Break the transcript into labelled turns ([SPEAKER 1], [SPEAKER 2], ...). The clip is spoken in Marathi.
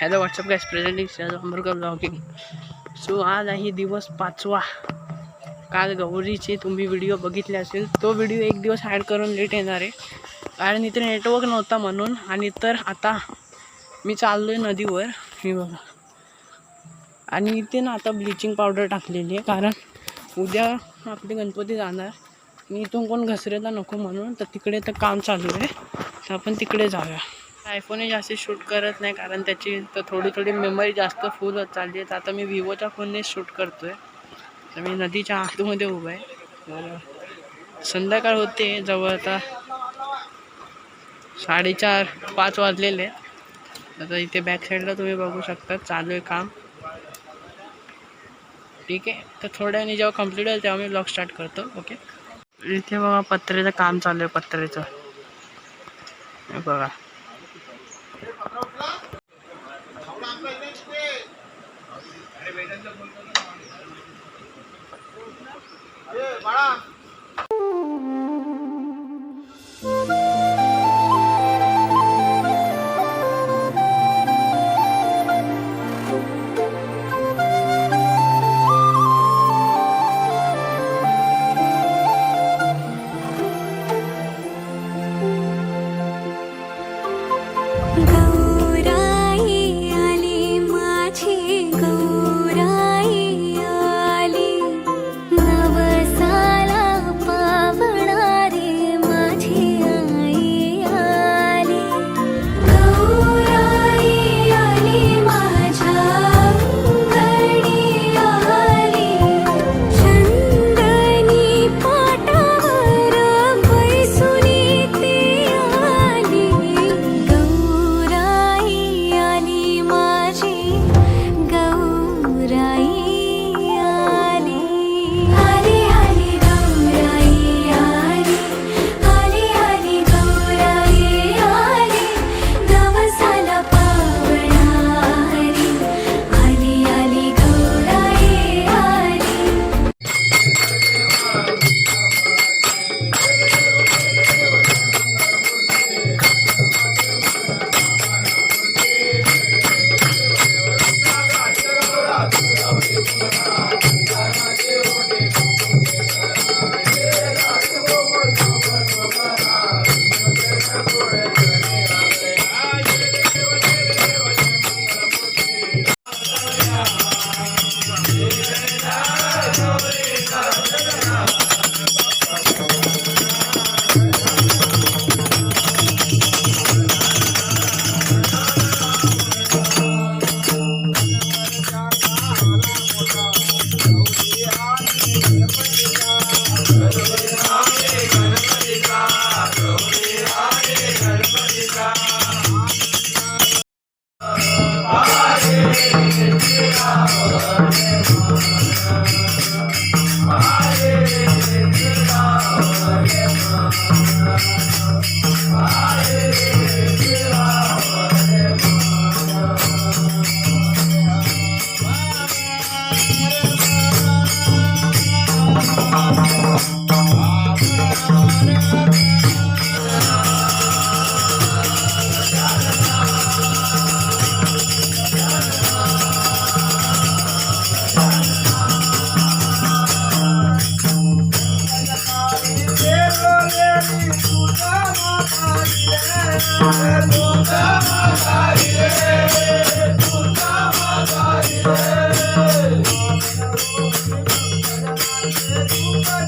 [SPEAKER 1] हॅलो व्हॉट्सअप गॅस प्रेझेंटिंग शहर आंबरकर ब्लॉगिंग सो आज आहे दिवस पाचवा. काल गौरीचे तुम्ही व्हिडिओ बघितले असेल तो व्हिडिओ एक दिवस ॲड करून लेट येणार आहे. कारण इथे नेटवर्क नव्हता म्हणून आणि तर आता मी चाललो आहे नदीवर. हे बघा. आणि इथे ना आता ब्लिचिंग पावडर टाकलेली आहे कारण उद्या आपले गणपती जाणार. आणि इथून कोण घसरायला नको म्हणून तर तिकडे तर काम चालू आहे. तर आपण तिकडे जाऊया. आयफोनही जास्त शूट करत नाही कारण त्याची तर थोडी थोडी मेमरी जास्त फुल होत चालली आहे. तर आता मी विवोच्या फोनने शूट करतो आहे तर मी नदीच्या आतमध्ये उभा आहे. तर संध्याकाळ होते जवळ आता साडेचार पाच वाजलेले आता इथे बॅक साईडला तुम्ही बघू शकता चालू आहे काम. ठीक आहे. तर थोड्याने जेव्हा कंप्लीट होईल तेव्हा मी ब्लॉग स्टार्ट करतो. ओके इथे बघा पत्र्याचं काम चालू आहे पत्र्याचं हे बघा
[SPEAKER 2] गौराई